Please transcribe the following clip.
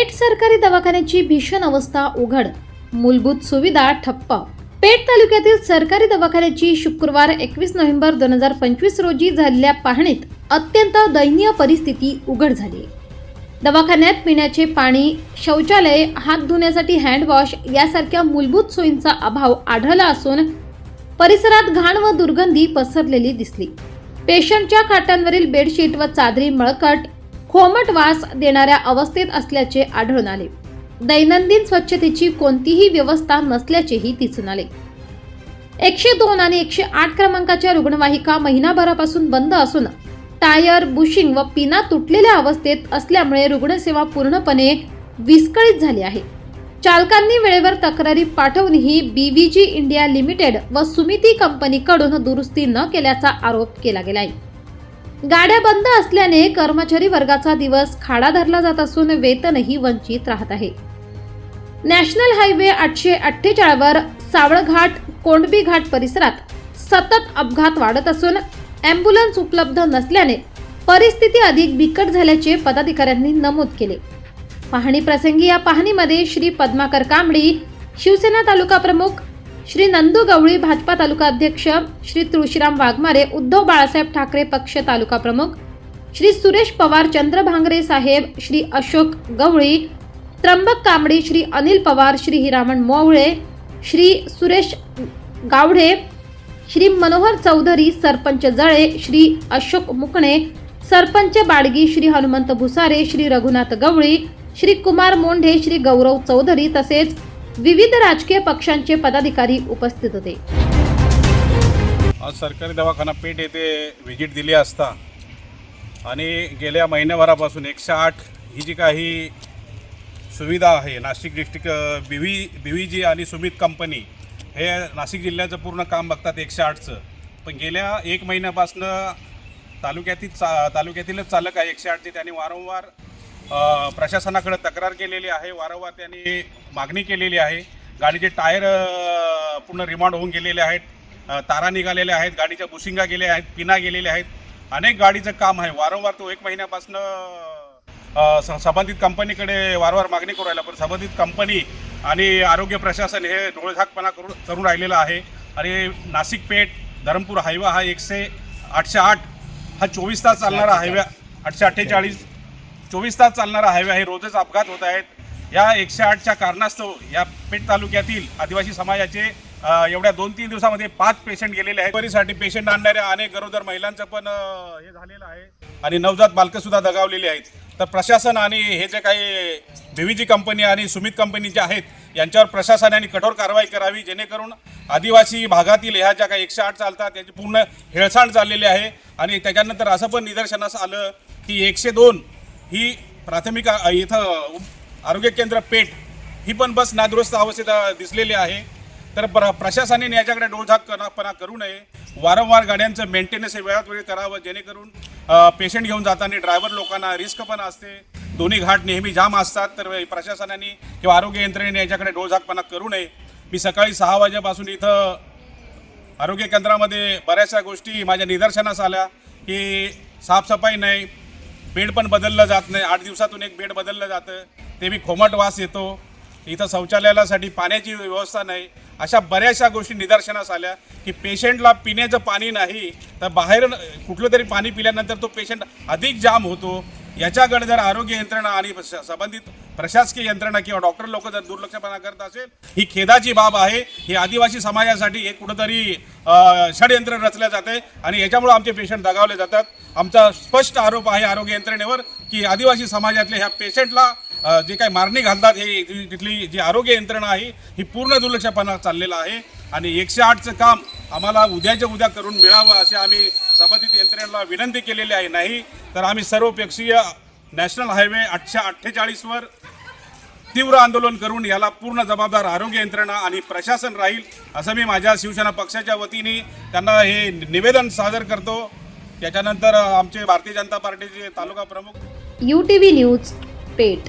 पेठ सरकारी दवाखान्याची भीषण अवस्था उघड. मूलभूत सुविधा ठप्प. पेठ तालुक्यातील सरकारी दवाखान्याची शुक्रवार एकवीस नोव्हेंबर दोन हजार पंचवीस रोजी झालेल्या पाहणीत अत्यंत दयनीय परिस्थिती उघड झाली. दवाखान्यात पिण्याचे पाणी शौचालय हात धुण्यासाठी हँडवॉश यासारख्या मूलभूत सोयींचा अभाव आढळला असून परिसरात घाण व दुर्गंधी पसरलेली दिसली. पेशंटच्या खाटांवरील बेडशीट व चादरी मळकट खोमट वास देणाऱ्या अवस्थेत असल्याचे आढळून आले. दैनंदिन स्वच्छतेची कोणतीही व्यवस्था नसल्याचेही दिसून आले. एकशे दोन आणि एकशे आठ क्रमांकाच्या रुग्णवाहिका महिनाभरापासून बंद असून टायर बुशिंग व पिना तुटलेल्या अवस्थेत असल्यामुळे रुग्णसेवा पूर्णपणे विस्कळीत झाली आहे. चालकांनी वेळेवर तक्रारी पाठवूनही बीव्हीजी इंडिया लिमिटेड व सुमिती कंपनीकडून दुरुस्ती न केल्याचा आरोप केला गेला आहे गाड्या बंद असल्याने कर्मचारी वर्गाचा दिवस खाडा धरला जात असून वेतनही वंचित राहत आहे. नॅशनल हायवे आठशे अठ्ठेचाळवर सावळघाट कोंडबी घाट परिसरात सतत अपघात वाढत असून ॲम्ब्युलन्स उपलब्ध नसल्याने परिस्थिती अधिक बिकट झाल्याचे पदाधिकाऱ्यांनी नमूद केले. पाहणी प्रसंगी या पाहणीमध्ये श्री पद्माकर कांबळी शिवसेना तालुका प्रमुख श्री नंदू गवळी भाजपा तालुका अध्यक्ष श्री तुळशीराम वाघमारे उद्धव बाळासाहेब ठाकरे पक्ष तालुका प्रमुख श्री सुरेश पवार चंद्र भांगरे साहेब श्री अशोक गवळी त्र्यंबक कांबडी श्री अनिल पवार श्री हिरामण मोवळे श्री सुरेश गावडे श्री मनोहर चौधरी सरपंच जळे श्री अशोक मुकणे सरपंच बाडगी श्री हनुमंत भुसारे श्री रघुनाथ गवळी श्री कुमार मोंढे श्री गौरव चौधरी तसेच विविध राजकीय पक्षांचे पदाधिकारी उपस्थित होते. आज सरकारी दवाखाना पेठ येथे व्हिजिट दिली असता आणि गेल्या महिन्याभरापासून एकशे आठ ही जी काही सुविधा आहे Nashik district B V B V G आणि सुमित कंपनी हे नाशिक जिल्ह्याचं पूर्ण काम बघतात एकशे आठचं. पण गेल्या एक महिन्यापासनं तालुक्यातील चा तालुक्यातीलच चालक आहे एकशे आठचे त्यांनी वारंवार प्रशासनाकडे तक्रार केलेली आहे वारंवार त्यांनी मागणी केलेली आहे. गाडीचे टायर पूर्ण रिमांड होऊन गेलेले आहेत. तारा निघालेल्या आहेत गाडीच्या बुशिंगा गेल्या आहेत पिना गेलेल्या आहेत. अनेक गाडीचं काम आहे. वारंवार तो एक महिन्यापासनं संबंधित कंपनीकडे वारंवार मागणी करू राहिला. पण संबंधित कंपनी आणि आरोग्य प्रशासन हे डोळझाकपणा करून करून राहिलेलं आहे. आणि नाशिक पेठ धरमपूर हायवे हा एकशे आठशे आठ हा चोवीस तास चालणारा हायवे आठशे अठ्ठेचाळीस चोवीस तास चालणारा हायवे आहे. रोजच अपघात होत आहेत. या एकशे आठच्या कारणास्तव या पेठ तालुक्यातील आदिवासी समाजाचे एवढ्या दोन तीन दिवसामध्ये पाच पेशंट गेलेले आहेत. बरीसाठी पेशंट आणणाऱ्या अनेक गरोदर महिलांचं पण हे झालेलं आहे. आणि नवजात बालकंसुद्धा दगावलेले दगावलेली आहेत. तर प्रशासन आणि हे जे काही बीव्हीजी कंपनी आणि सुमित कंपनी जे आहेत यांच्यावर प्रशासनाने कठोर कारवाई करावी जेणेकरून आदिवासी भागातील ह्या ज्या काही एकशे आठ चालतात त्याची पूर्ण हेळसांड चाललेली आहे. आणि त्याच्यानंतर असं पण निदर्शनास आलं की एकशे दोन ही प्राथमिक इथं आरोग्य केंद्र पेठ ही पण बस नादुरुस्त अवस्थेत दिसलेली आहे. तर प्र प्रशासनाने याच्याकडे डोळझाकपणा करू नये. वारंवार गाड्यांचं मेंटेनन्स हे वेळात वेळी करावं जेणेकरून पेशंट घेऊन जाताना ड्रायव्हर लोकांना रिस्क पण असते. दोन्ही घाट नेहमी जाम असतात तर प्रशासनाने किंवा आरोग्य यंत्रणेने याच्याकडे डोळझाकपणा करू नये. मी सकाळी सहा वाजेपासून इथं आरोग्य केंद्रामध्ये बऱ्याचशा गोष्टी माझ्या निदर्शनास आल्या की साफसफाई नाही बेड पण बदललं जात नाही. आठ दिवसातून एक बेड बदललं जातं. ते बी खोमट वास येतो. इथं शौचालयासाठी पाण्याची व्यवस्था नाही. अशा बऱ्याचशा गोष्टी निदर्शनास आल्या की पेशंटला पिण्याचं पाणी नाही तर बाहेर कुठलं तरी पाणी पिल्यानंतर तो पेशंट अधिक जाम होतो. याच्याकडे जर आरोग्य यंत्रणा आणि संबंधित प्रशासकीय यंत्रणा किंवा डॉक्टर लोक जर दुर्लक्षपणा करत असेल ही खेदाची बाब आहे. ही आदिवासी समाजासाठी एक कुठंतरी षडयंत्र रचलं जाते आणि याच्यामुळे आमचे पेशंट दगावले जातात. आमचा स्पष्ट आरोप आहे आरोग्य यंत्रणेवर की आदिवासी समाजातल्या ह्या पेशंटला जे काही मारणी घालतात हे तिथली जी आरोग्य यंत्रणा आहे ही पूर्ण दुर्लक्षपणा चाललेला आहे. आणि एकशे आठचं काम आम्हाला उद्याच्या उद्या करून मिळावं असे आम्ही संबंधित यंत्रणेला विनंती केलेली आहे. नाही तर आम्ही सर्वपेक्षीय नॅशनल हायवे आठशे अठ्ठेचाळीसवर तीव्र आंदोलन करून याला पूर्ण जबाबदार आरोग्य यंत्रणा आणि प्रशासन राहील असं मी माझ्या शिवसेना पक्षाच्या वतीने त्यांना हे निवेदन सादर करतो. त्याच्यानंतर आमचे भारतीय जनता पार्टीचे तालुका प्रमुख U T V news Peth.